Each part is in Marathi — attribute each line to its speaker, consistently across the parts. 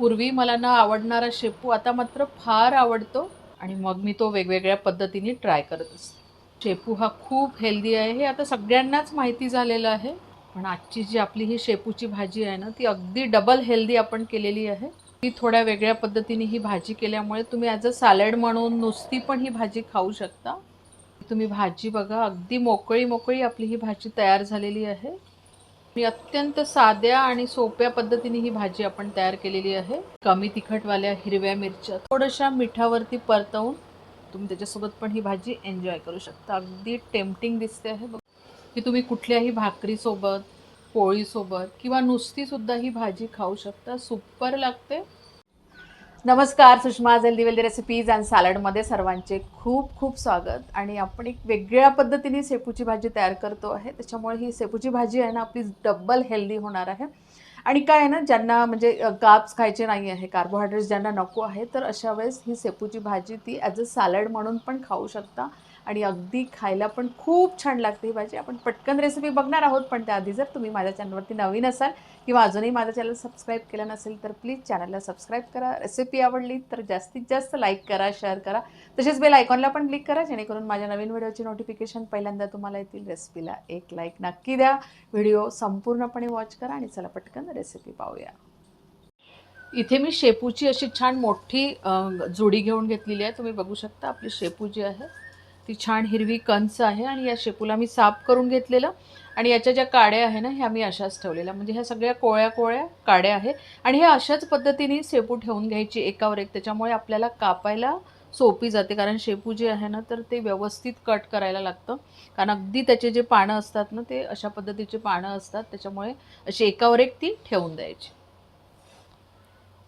Speaker 1: पूर्वी मला न आवडणारा शेपू आता मात्र फार आवडतो आणि मग मी तो वेगवेगळ्या पद्धतीने ट्राय करत असते. शेपू हा खूप हेल्दी आहे हे आता सगळ्यांनाच माहिती झालेलं आहे. पण आजची जी आपली ही शेपूची भाजी आहे ना ती अगदी डबल हेल्दी आपण केलेली आहे. ती थोड्या वेगळ्या पद्धतीने ही भाजी केल्यामुळे तुम्ही ॲज अ सॅलड म्हणून नुसती पण ही भाजी खाऊ शकता. तुम्ही भाजी बघा अगदी मोकळी मोकळी आपली ही भाजी तयार झालेली आहे. मी अत्यंत साध्या आणि सोप्या पद्धतीने ही भाजी आपण तयार केलेली आहे. कमी तिखटवाल्या हिरव्या मिरच्या थोड्याशा मिठावरती परतवून तुम्ही त्याच्यासोबत पण ही भाजी एन्जॉय करू शकता. अगदी टेम्पटिंग दिसते आहे बघ. की तुम्ही कुठल्याही भाकरीसोबत पोळीसोबत किंवा नुसतीसुद्धा ही भाजी खाऊ शकता. सुपर लागते. नमस्कार Sushma healthy wealthy recipes and सॅलडमध्ये सर्वांचे खूप खूप स्वागत. आणि आपण एक वेगळ्या पद्धतीने शेपूची भाजी तयार करतो आहे. त्याच्यामुळे ही शेपूची भाजी आहे ना आपली डब्बल हेल्दी होणार आहे. आणि काय आहे ना ज्यांना म्हणजे काप्स खायचे नाही आहे कार्बोहायड्रेट्स ज्यांना नको आहे तर अशा वेळेस ही शेपूची भाजी ती ॲज अ सॅलड म्हणून पण खाऊ शकता. आणि अगदी खायला पण खूप छान लागते ही भाजी. आपण पटकन रेसिपी बघणार आहोत पण त्याआधी जर तुम्ही माझ्या चॅनलवरती नवीन असाल किंवा अजूनही माझा चॅनल सबस्क्राईब केला नसेल तर प्लीज चॅनलला सबस्क्राईब करा. रेसिपी आवडली तर जास्तीत जास्त लाईक करा शेअर करा. तसेच बेल आयकॉनला पण क्लिक करा जेणेकरून माझ्या नवीन व्हिडिओची नोटिफिकेशन पहिल्यांदा तुम्हाला येतील. रेसिपीला एक लाईक नक्की द्या. व्हिडिओ संपूर्णपणे वॉच करा आणि चला पटकन रेसिपी पाहूया. इथे मी शेपूची अशी छान मोठी जोडी जुडी घेऊन घेतलेली आहे. तुम्ही बघू शकता आपली शेपू जी आहे. ती छान हिरवी कंच आहे आणि या शेपूला मी साफ करून घेतलेलं. आणि याच्या ज्या काड्या आहे ना ह्या मी अशाच ठेवलेल्या. म्हणजे ह्या सगळ्या कोळ्या कोळ्या काड्या आहे. आणि ह्या अशाच पद्धतीने शेपू ठेवून घ्यायची एकावर एक. त्याच्यामुळे आपल्याला कापायला सोपी जाते. कारण शेपू जे आहे ना तर ते व्यवस्थित कट करायला लागतं. कारण अगदी त्याचे जे पानं असतात ना ते अशा पद्धतीचे पानं असतात. त्याच्यामुळे अशी एकावर एक ती ठेवून द्यायची.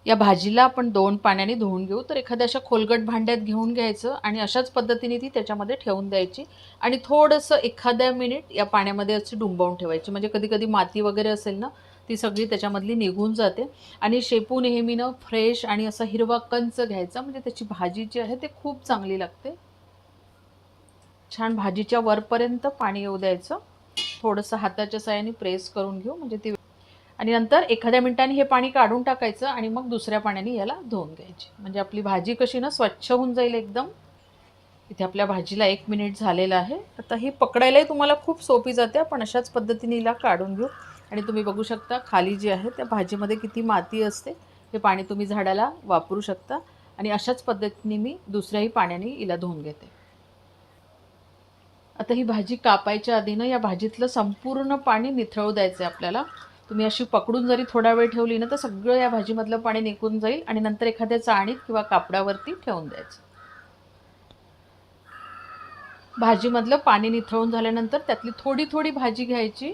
Speaker 1: या भाजीला आपण दोन पाण्याने धुवून घेऊ तर एखाद्या अशा खोलगट भांड्यात घेऊन घ्यायचं आणि अशाच पद्धतीने ती त्याच्यामध्ये ठेवून द्यायची. आणि थोडंसं एखाद्या मिनिट या पाण्यामध्ये अशी डुंबवून ठेवायची. म्हणजे कधी कधी माती वगैरे असेल ना ती सगळी त्याच्यामधली निघून जाते. आणि शेपू नेहमीनं फ्रेश आणि असं हिरवा कंच घ्यायचा. म्हणजे त्याची भाजी जी आहे ते खूप चांगली लागते. छान भाजीच्या वरपर्यंत पाणी येऊ द्यायचं. थोडंसं हाताच्या साह्याने प्रेस करून घेऊ. म्हणजे ती आणि नंतर एखाद्या मिनिटाने हे पाणी काढून टाकायचं आणि मग दुसऱ्या पाण्याने याला धुवून घ्यायची. म्हणजे आपली भाजी कशी ना स्वच्छ होऊन जाईल एकदम. इथे आपल्या भाजीला एक मिनिट झालेलं आहे. आता ही पकडायलाही तुम्हाला खूप सोपी जाते. पण अशाच पद्धतीने हिला काढून घेऊ. आणि तुम्ही बघू शकता खाली जी आहे त्या भाजीमध्ये किती माती असते. हे पाणी तुम्ही झाडाला वापरू शकता. आणि अशाच पद्धतीने मी दुसऱ्याही पाण्याने हिला धुवून घेते. आता ही भाजी कापायच्या आधी ना या भाजीतलं संपूर्ण पाणी निथळू द्यायचं आहे आपल्याला. तुम्ही अशी पकडून जरी थोडा वेळ ठेवली ना तर सगळं या भाजीमधलं पाणी निघून जाईल आणि नंतर एखाद्या चाळणीत किंवा कापडावरती ठेवून द्यायचं. भाजीमधलं पाणी निथळून झाल्यानंतर त्यातली थोडी थोडी भाजी घ्यायची.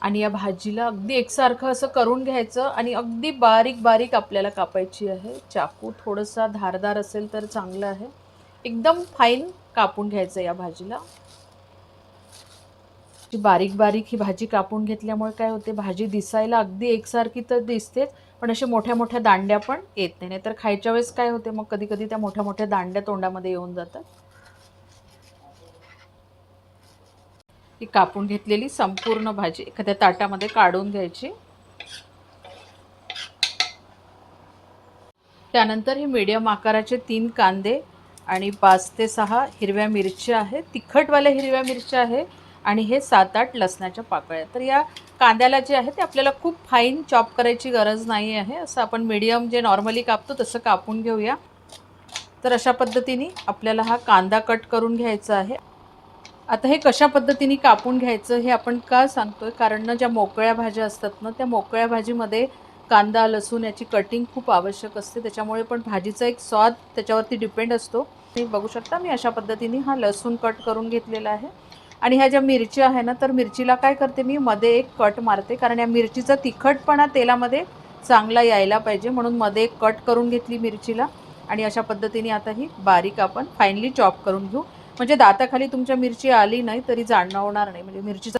Speaker 1: आणि या भाजीला अगदी एकसारखं असं करून घ्यायचं आणि अगदी बारीक बारीक आपल्याला कापायची आहे. चाकू थोडंसा धारदार असेल तर चांगलं आहे. एकदम फाईन कापून घ्यायचं या भाजीला. ती बारीक बारीक ही भाजी कापून घेतल्यामुळे काय होते? भाजी दिसायला अगदी एकसारखी तर दिसतेच पण अशा मोठ्या मोठ्या दांड्या पण येत नाही. नाहीतर खायच्या वेळेस काय होते? मग कधी कधी त्या मोठ्या मोठ्या दांड्या तोंडामध्ये येऊन जातात. ही कापून घेतलेली संपूर्ण भाजी एखाद्या ताटामध्ये काढून घ्यायची. त्यानंतर हे मीडियम आकाराचे तीन कांदे आणि पाच ते सहा हिरव्या मिरच्या आहेत. तिखटवाल्या हिरव्या मिरच्या आहे आणि हे सात आठ लसणाच्या पाकळ्या. तर या कांद्याला जे आहे ते आपल्याला खूप फाईन चॉप करायची गरज नाही आहे. असं आपण मीडियम जे नॉर्मली कापतो तसं कापून घेऊया. तर अशा पद्धतीने आपल्याला हा कांदा कट करून घ्यायचा आहे. आता हे कशा पद्धतीने कापून घ्यायचं हे आपण का सांगतोय? कारण ना ज्या मोकळ्या भाज्या असतात ना त्या मोकळ्या भाजीमध्ये कांदा लसूण याची कटिंग खूप आवश्यक असते. त्याच्यामुळे पण भाजीचा एक स्वाद त्याच्यावरती डिपेंड असतो. तुम्ही बघू शकता मी अशा पद्धतीने हा लसूण कट करून घेतलेला आहे. आणि ह्या ज्या मिरच्या आहे ना तर मिरचीला काय करते मी मध्ये एक कट मारते. कारण या मिरचीचा तिखटपणा तेलामध्ये चांगला यायला पाहिजे. म्हणून मध्ये एक कट करून घेतली मिरचीला. आणि अशा पद्धतीने आता ही बारीक आपण फायनली चॉप करून घेऊ. म्हणजे दाताखाली तुमच्या मिरची आली नाही तरी जाणवणार नाही. म्हणजे मिरचीचा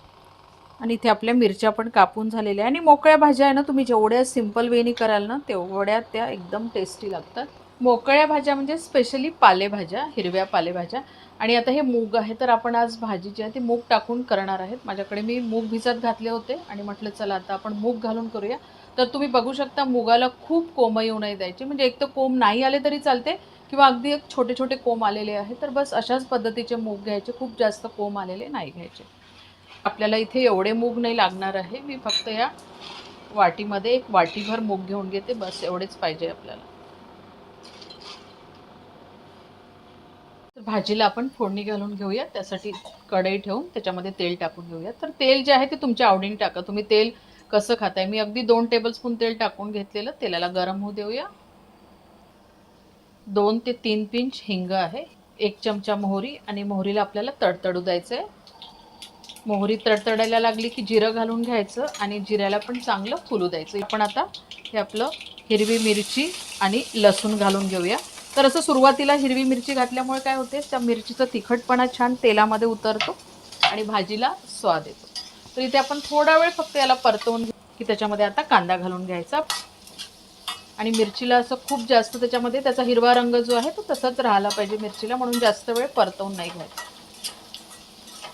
Speaker 1: आणि इथे आपल्या मिरच्या पण कापून झालेल्या आहे आणि मोकळ्या भाज्या आहे ना तुम्ही जेवढ्या सिंपल वेनी कराल ना तेवढ्या त्या एकदम टेस्टी लागतात. मोकळ्या भाज्या म्हणजे स्पेशली पालेभाज्या हिरव्या पालेभाज्या. आणि आता हे मूग आहे तर आपण आज भाजी जी आहे ती मूग टाकून करणार आहेत. माझ्याकडे मी मूग भिजत घातले होते आणि म्हटलं चला आता आपण मूग घालून करूया. तर तुम्ही बघू शकता मुगाला खूप कोंब येऊ नाही द्यायची. म्हणजे एक तर कोंब नाही आले तरी चालते किंवा अगदी एक छोटे छोटे कोंब आलेले आहे तर बस अशाच पद्धतीचे मूग घ्यायचे. खूप जास्त कोंब आलेले नाही घ्यायचे. आपल्याला इथे एवढे मूग नाही लागणार आहे. मी फक्त या वाटीमध्ये एक वाटीभर मूग घेऊन घेते. बस एवढेच पाहिजे आपल्याला. भाजीला आपण फोडणी घालून घेऊया. त्यासाठी कढई ठेवून त्याच्यामध्ये तेल टाकून घेऊया. तर तेल जे आहे ते तुमच्या आवडीने टाका. तुम्ही तेल कसं खाताय? मी अगदी दोन टेबलस्पून तेल टाकून घेतलेलं. तेलाला गरम होऊ देऊया. दोन ते तीन पिंच हिंग आहे. एक चमचा मोहरी आणि मोहरीला आपल्याला तडतडू द्यायचं आहे मोहरी तडतडायला लागली की जिरं घालून घ्यायचं आणि जिऱ्याला पण चांगलं फुलू द्यायचं. आपण आता हे आपलं हिरवी मिरची आणि लसूण घालून घेऊया. तर असं सुरुवातीला हिरवी मिरची घातल्यामुळे काय होते? त्या मिरचीचा तिखटपणा छान तेलामध्ये उतरतो आणि भाजीला स्वाद येतो. तर इथे आपण थोडा वेळ फक्त याला परतवून की त्याच्यामध्ये आता कांदा घालून घ्यायचा. आणि मिरचीला असं खूप जास्त त्याच्यामध्ये त्याचा हिरवा रंग जो आहे तो तसाच राहिला पाहिजे मिरचीला म्हणून जास्त वेळ परतवून नाही घ्यायचा.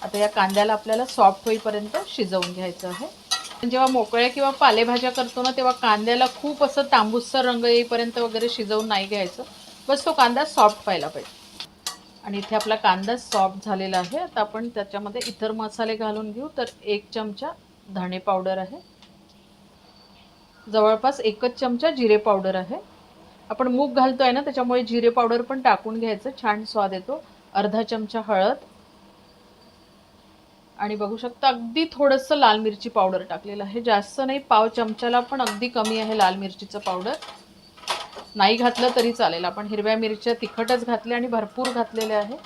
Speaker 1: आता या कांद्याला आपल्याला सॉफ्ट होईपर्यंत शिजवून घ्यायचं आहे. पण जेव्हा मोकळ्या किंवा पालेभाज्या करतो ना तेव्हा कांद्याला खूप असं तांबूसचा रंग येईपर्यंत वगैरे शिजवून नाही घ्यायचं. बस तो कांदा सॉफ्ट व्हायला पाहिजे. आणि इथे आपला कांदा सॉफ्ट झालेला आहे. आता आपण त्याच्यामध्ये इतर मसाले घालून घेऊ. तर एक चमचा धणे पावडर आहे. जवळपास एकच चमचा जिरे पावडर आहे. आपण मूग घालतोय ना त्याच्यामुळे जिरे पावडर पण टाकून घ्यायचं. छान स्वाद येतो. अर्धा चमचा हळद. आणि बघू शकता अगदी थोडंसं लाल मिरची पावडर टाकलेलं आहे. जास्त नाही पाव चमच्याला पण अगदी कमी आहे लाल मिरचीचं पावडर नाही घातलं तरी चालेल. आपण हिरव्या मिरच्या तिखटच घातल्या आणि भरपूर घातलेले आहे.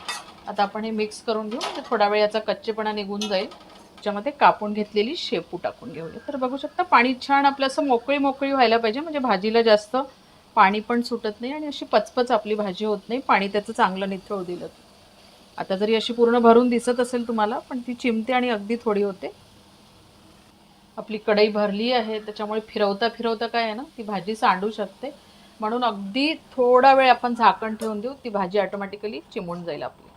Speaker 1: आता आपण हे मिक्स करून घेऊ. म्हणजे थोडा वेळ याचा कच्चेपणा निघून जाईल. त्याच्यामध्ये कापून घेतलेली शेपू टाकून घेऊया. तर बघू शकता पाणी छान आपलं असं मोकळी मोकळी व्हायला पाहिजे. म्हणजे भाजीला जास्त पाणी पण सुटत नाही आणि अशी पचपच आपली भाजी होत नाही. पाणी त्याचं चांगलं निथळू दिलं आता जरी अशी पूर्ण भरून दिसत असेल तुम्हाला पण ती चिमते आणि अगदी थोडी होते. आपली कढई भरली आहे. त्याच्यामुळे फिरवता फिरवता काय आहे ना ती भाजी सांडू शकते. म्हणून अगदी थोडा वेळ आपण झाकण ठेवून देऊ ती भाजी ऑटोमॅटिकली चिमून जाईल आपली.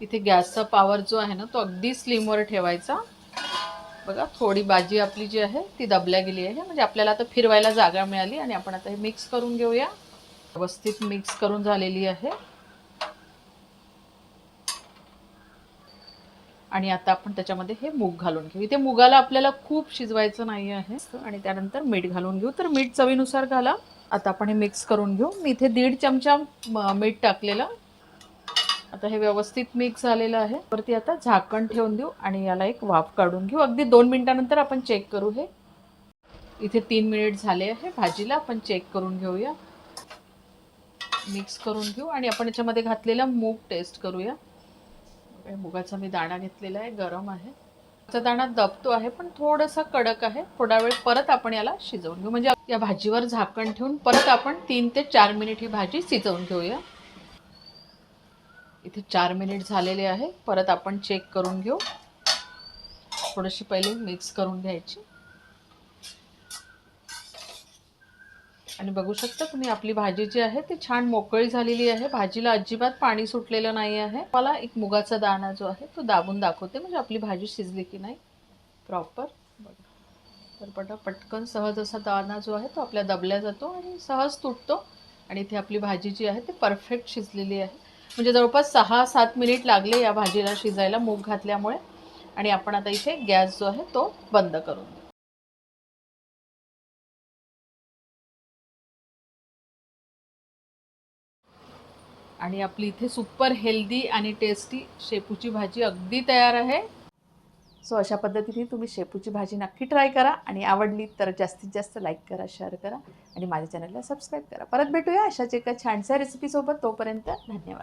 Speaker 1: इथे गॅसचा पॉवर जो आहे ना तो अगदी स्लिमवर ठेवायचा. बघा थोडी भाजी आपली जी आहे ती दबल्या गेली आहे. म्हणजे आपल्याला आता फिरवायला जागा मिळाली आणि आपण आता हे मिक्स करून घेऊया. व्यवस्थित मिक्स करून झालेली आहे. आणि आता आपण त्याच्यामध्ये हे मूग घालून घेऊ. इथे मुगाला आपल्याला खूप शिजवायचं नाही आहे. आणि त्यानंतर मीठ घालून घेऊ. तर मीठ चवीनुसार घाला. आता आपण हे मिक्स करून घेऊ. मी इथे दीड चमचा मीठ टाकलेलं. आता हे व्यवस्थित मिक्स झालेलं आहे. वरती आता झाकण ठेवून देऊ आणि याला एक वाफ काढून घेऊ. अगदी दोन मिनिटानंतर आपण चेक करू हे. इथे तीन मिनिट झाले आहे भाजीला. आपण चेक करून घेऊया. मिक्स करून घेऊ आणि आपण याच्यामध्ये घातलेला मूग टेस्ट करूया. मुगाचा मी दाणा घेतलेला आहे गरम आहे. त्याचा दाणा दबतो आहे पण थोडासा कडक आहे. थोडा वेळ परत आपण याला शिजवून घेऊ. म्हणजे या भाजीवर झाकण ठेवून परत आपण तीन ते चार मिनिट ही भाजी शिजवून घेऊया. इथे चार मिनिट झालेले आहे. परत आपण चेक करून घेऊ. थोडीशी पहिले मिक्स करून घ्यायची. आणि बघू शकता तुम्ही आपली भाजी जी आहे ती छान मोकळी झालेली आहे. भाजीला अजिबात पाणी सुटलेलं नाही आहे. मला एक मुगाचा दाणा जो आहे तो दाबून दाखवते म्हणजे आपली भाजी शिजली की नाही. प्रॉपर तर पटा पटकन सहज असा दाणा जो आहे तो आपल्या दबल्या जातो आणि सहज तुटतो. आणि इथे आपली भाजी जी आहे ती परफेक्ट शिजलेली आहे. म्हणजे जवळपास सहा सात मिनिट लागले या भाजीला शिजायला मूग घातल्यामुळे. आणि आपण आता इथे गॅस जो आहे तो बंद करून देऊ. आणि आपली इथे सुपर हेल्दी आणि टेस्टी शेपूची भाजी अगदी तयार आहे. सो अशा पद्धतीने तुम्ही शेपूची भाजी नक्की ट्राय करा आणि आवडली तर जास्तीत जास्त लाईक करा शेअर करा आणि माझ्या चॅनलला सबस्क्राईब करा. परत भेटूया अशाच एका छानशा रेसिपीसोबत तोपर्यंत धन्यवाद.